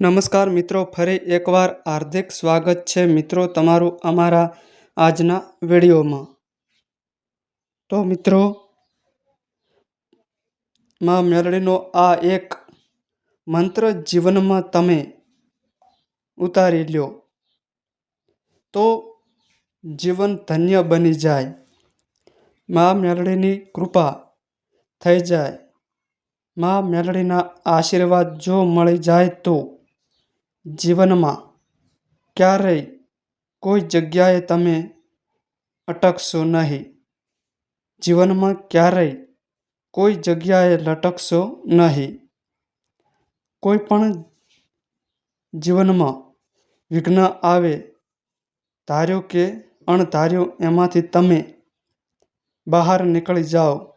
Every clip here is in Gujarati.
નમસ્કાર મિત્રો, ફરી એકવાર હાર્દિક સ્વાગત છે મિત્રો તમારું અમારા આજના વિડીયોમાં. તો મિત્રો, માં મેલડીનો આ એક મંત્ર જીવનમાં તમે ઉતારી લ્યો. તો જીવન ધન્ય બની જાય. માં મેલડીની કૃપા થઈ જાય. માં મેલડીના આશીર્વાદ જો મળી જાય તો જીવનમાં ક્યારેય કોઈ જગ્યાએ તમે અટકશો નહીં. જીવનમાં ક્યારેય કોઈ જગ્યાએ લટકશો નહીં. કોઈ પણ જીવનમાં વિઘ્ન આવે ધાર્યો કે અણધાર્યું એમાંથી તમે બહાર નીકળી જાઓ.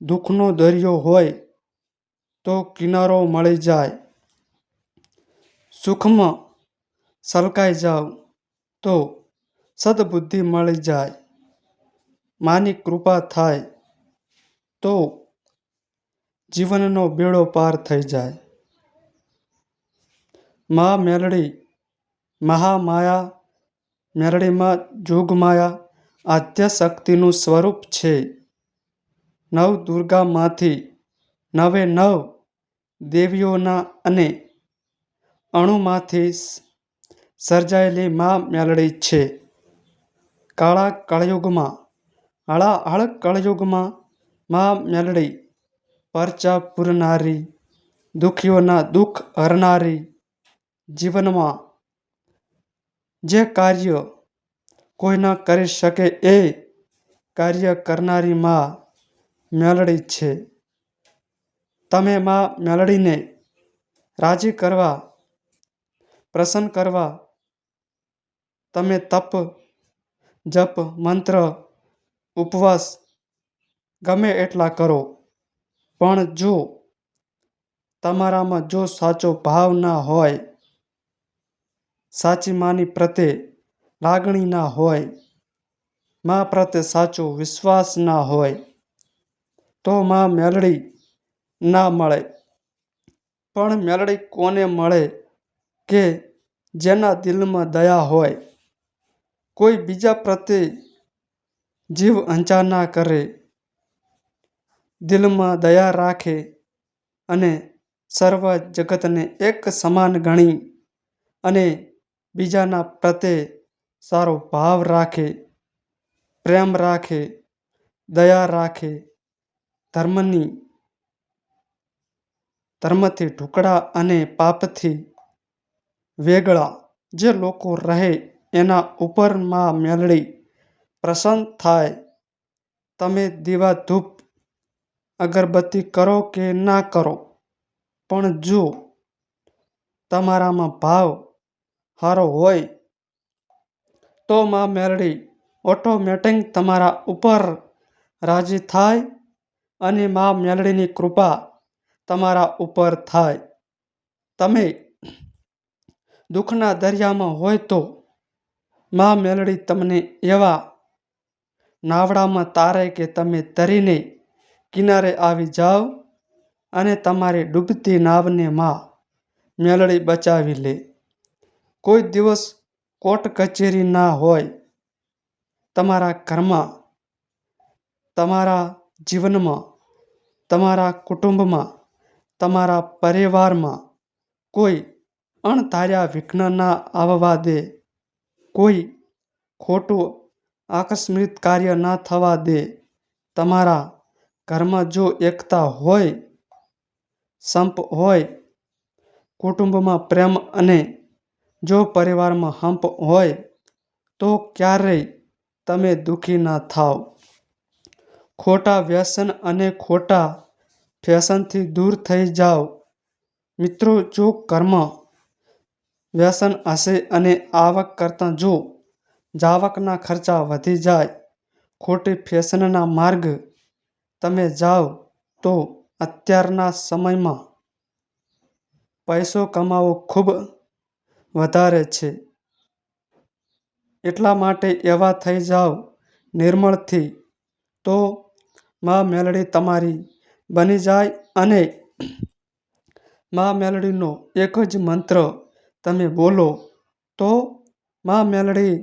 દુઃખનો દરિયો હોય તો કિનારો મળી જાય. સુખમાં સલકાઈ જાઓ તો સદબુદ્ધિ મળી જાય. માની કૃપા થાય તો જીવનનો બેડો પાર થઈ જાય. મા મેલડી મહામાયા મેરડીમાં જોગમાયા આદ્ય શક્તિનું સ્વરૂપ છે. નવ દુર્ગામાંથી નવે નવ દેવીઓના અને અણુમાંથી સર્જાયેલી મા મ્યાલડી છે. કાળા કળયુગમાં, આળ કળયુગમાં મા મેલડી પરચા પૂરનારી દુઃખીઓના દુઃખ હરનારી જીવનમાં જે કાર્ય કોઈ ન કરી શકે એ કાર્ય કરનારી મા મેલડી છે. તમે મા મેલડીને રાજી કરવા પ્રસન્ન કરવા. તમે તપ, જપ, મંત્ર, ઉપવાસ ગમે એટલા કરો. પણ જો તમારામાં જો સાચો ભાવ ના હોય, સાચી માની પ્રત્યે લાગણી ના હોય, મા પ્રત્યે સાચો વિશ્વાસ ના હોય, તો મા મેલડી ના મળે. પણ મેલડી કોને મળે? કે જેના દિલમાં દયા હોય, કોઈ બીજા પ્રત્યે જીવ અંચા ના કરે, દિલમાં દયા રાખે અને સર્વ જગતને એક સમાન ગણી અને બીજાના પ્રત્યે સારો ભાવ રાખે, પ્રેમ રાખે, દયા રાખે, ધર્મની, ધર્મથી ઢુકડા અને પાપથી વેગળા જે લોકો રહે એના ઉપરમાં મેલડી, પ્રસન્ન થાય. તમે દીવા ધૂપ અગરબત્તી કરો કે ના કરો? પણ જો તમારામાં ભાવ સારો હોય તો માં મેલડી, ઓટોમેટિક તમારા ઉપર રાજી થાય અને માં મેલડીની કૃપા તમારા ઉપર થાય. તમે દુઃખના દરિયામાં હોય તો મા મેલડી તમને એવા નાવડામાં તારે કે તમે તરીને કિનારે આવી જાઓ અને તમારી ડૂબતી નાવને માં મેલડી બચાવી લે. કોઈ દિવસ કોર્ટ કચેરી ના હોય, તમારા ઘરમાં, તમારા જીવનમાં, તમારા કુટુંબમાં, તમારા પરિવારમાં કોઈ અણધાર્યા વિઘ્ન ના આવવા દે કોઈ ખોટું આકસ્મિક કાર્ય ના થવા દે. તમારા ઘરમાં જો એકતા હોય, સંપ હોય, કુટુંબમાં પ્રેમ અને જો પરિવારમાં હંપ હોય, તો ક્યારેય તમે દુઃખી ના થાવ. ખોટા વ્યસન અને ખોટા ફેશનથી દૂર થઈ જાઓ મિત્રો, જો ઘરમાં વ્યસન હશે અને આવક કરતાં જો જાવકના ખર્ચા વધી જાય, ખોટી ફેશનના માર્ગ તમે જાઓ તો અત્યારના સમયમાં પૈસો કમાવો ખૂબ વધારે છે. એટલા માટે એવા થઈ જાઓ નિર્મળથી તો માં મેલડી તમારી બની જાય અને મા મેલડીનો એક જ મંત્ર તમે બોલો તો માં મેલડી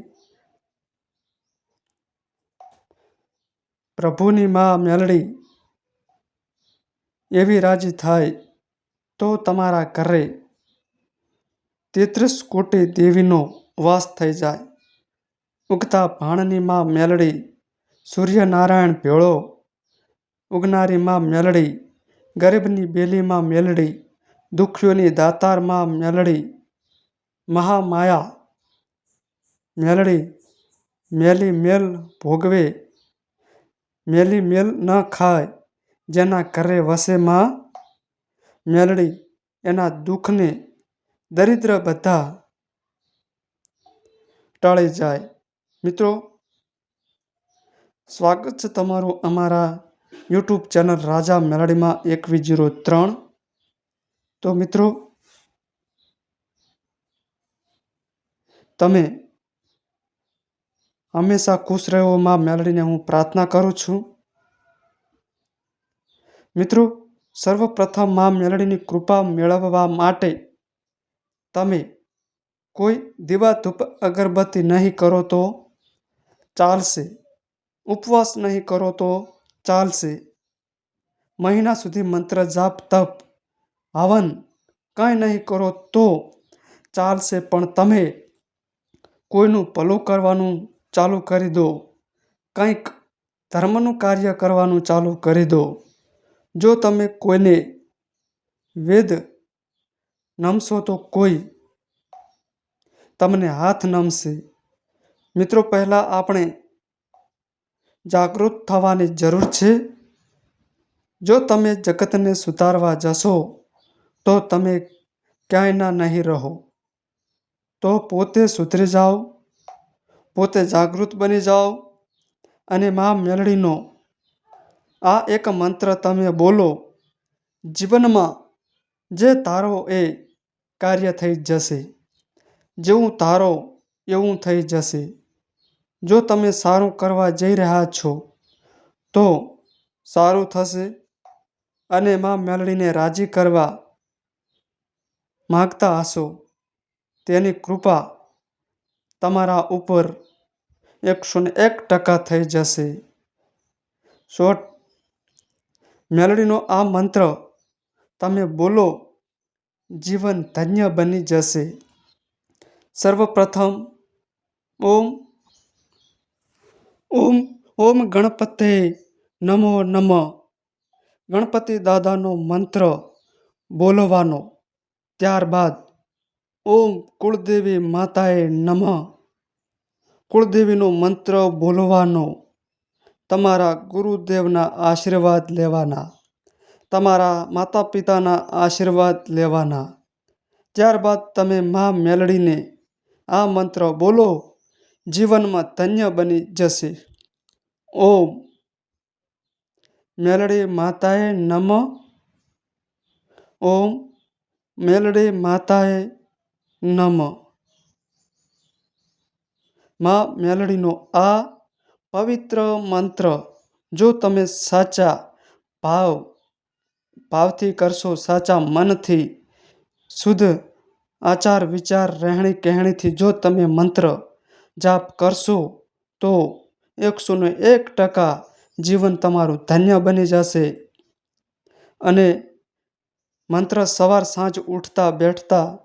પ્રભુની માં મેલડી એવી રાજી થાય તો તમારા ઘરે તેત્રીસ કોટી દેવીનો વાસ થઈ જાય. ઉગતા ભાણની માં મેલડી સૂર્યનારાયણ ભેળો. ઉગનારી માં મેલડી ગરીબની બેલીમાં મેલડી, દુખ્યોની દાતારમાં મેલડી મહામાયા. મેલડી, મેલી મેલ ભોગવે. મેલી મેલ ન ખાય, જેના ઘરે વસે માં. મેલડી એના દુઃખને દરિદ્ર બધા ટાળી જાય. મિત્રો, સ્વાગત છે તમારું અમારા યુટ્યુબ ચેનલ રાજા મેલડીમાં એકવીસ જીરો ત્રણ. તો મિત્રો તમે હંમેશા ખુશ રહો, માં મેલડીને હું પ્રાર્થના કરું છું. મિત્રો, સર્વપ્રથમમાં મેલડીની કૃપા મેળવવા માટે તમે કોઈ દીવા ધૂપ અગરબત્તી નહીં કરો તો ચાલશે, ઉપવાસ નહીં કરો તો ચાલશે. મહિના સુધી મંત્ર જાપ, તપ, હવન કાંઈ નહીં કરો તો ચાલશે, પણ તમે કોઈનું ભલું કરવાનું ચાલુ કરી દો. કંઈક ધર્મનું કાર્ય કરવાનું ચાલુ કરી દો. જો તમે કોઈને વેદ નમશો તો કોઈ તમને હાથ નમશે. મિત્રો, પહેલાં આપણે જાગૃત થવાની જરૂર છે. જો તમે જગતને સુધારવા જશો, તો તમે ક્યાંયના નહીં રહો. તો પોતે સુધરી જાઓ, પોતે જાગૃત બની જાઓ અને મા મેલડીનો આ એક મંત્ર તમે બોલો, જીવનમાં જે તારો એ કાર્ય થઈ જશે, જેવું તારો એવું થઈ જશે. જો તમે સારું કરવા જઈ રહ્યા છો, તો સારું થશે. અને મા મેલડીને રાજી કરવા માગતા હશો. તેની કૃપા તમારા ઉપર એકસો ને એક ટકા થઈ જશે. સો મેલડીનો આ મંત્ર તમે બોલો, જીવન ધન્ય બની જશે. સર્વપ્રથમ, ઓમ ઓમ ઓમ ગણપતે નમો નમ. ગણપતિ દાદાનો મંત્ર બોલવાનો ત્યારબાદ ઓમ કુળદેવી માતાએ નમઃ. કુળદેવીનો મંત્ર બોલવાનો. તમારા ગુરુદેવના આશીર્વાદ લેવાના. તમારા માતા પિતાના આશીર્વાદ લેવાના. ત્યારબાદ તમે મા મેલડીને આ મંત્ર બોલો, જીવનમાં ધન્ય બની જશે. ઓમ. મેલડી માતાએ નમ. ઓમ. મેલડી માતાએ નમ. માં મેલડીનો આ પવિત્ર મંત્ર, જો તમે સાચા ભાવ, ભાવથી કરશો, સાચા મનથી, શુદ્ધ આચાર, વિચાર રહેણી કહેણીથી જો તમે મંત્ર જાપ કરશો, તો એકસો ને એક ટકા જીવન તમારું ધન્ય બની જશે. અને મંત્ર સવાર સાંજ ઉઠતા બેઠતા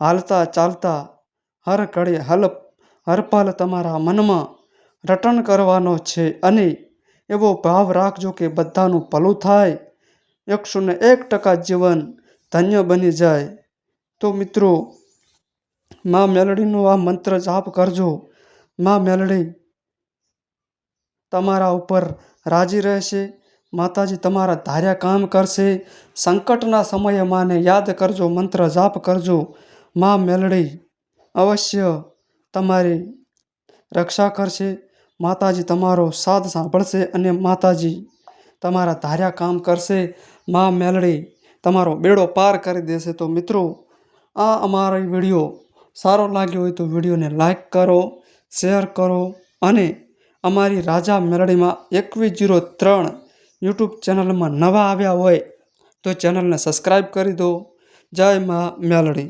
હાલતા ચાલતા હર કડે હલ હરપલ તમારા મનમાં રટણ કરવાનો છે અને એવો ભાવ રાખજો કે બધાનું ભલું થાય. એકસો ને એક ટકા જીવન ધન્ય બની જાય. તો મિત્રો, મા મેલડીનો આ મંત્ર જાપ કરજો. મા મેલડી તમારા ઉપર રાજી રહેશે. માતાજી તમારા ધાર્યા કામ કરશે. સંકટના સમયે માને યાદ કરજો, મંત્ર જાપ કરજો. મા મેલડી અવશ્ય તમારી રક્ષા કરશે. માતાજી તમારો સાથ સાંભળશે અને માતાજી તમારા ધાર્યા કામ કરશે. મા મેલડી તમારો બેડો પાર કરી દેશે. તો મિત્રો, આ અમારો વીડિયો સારો લાગ્યો હોય તો વિડીયોને લાઈક કરો, શેર કરો અને અમારી રાજા મેલડીમાં એકવીસ જીરો ત્રણ યુટ્યુબ ચેનલમાં નવા આવ્યા હોય તો ચેનલને સબસ્ક્રાઈબ કરી દો. જય મા મેલડી.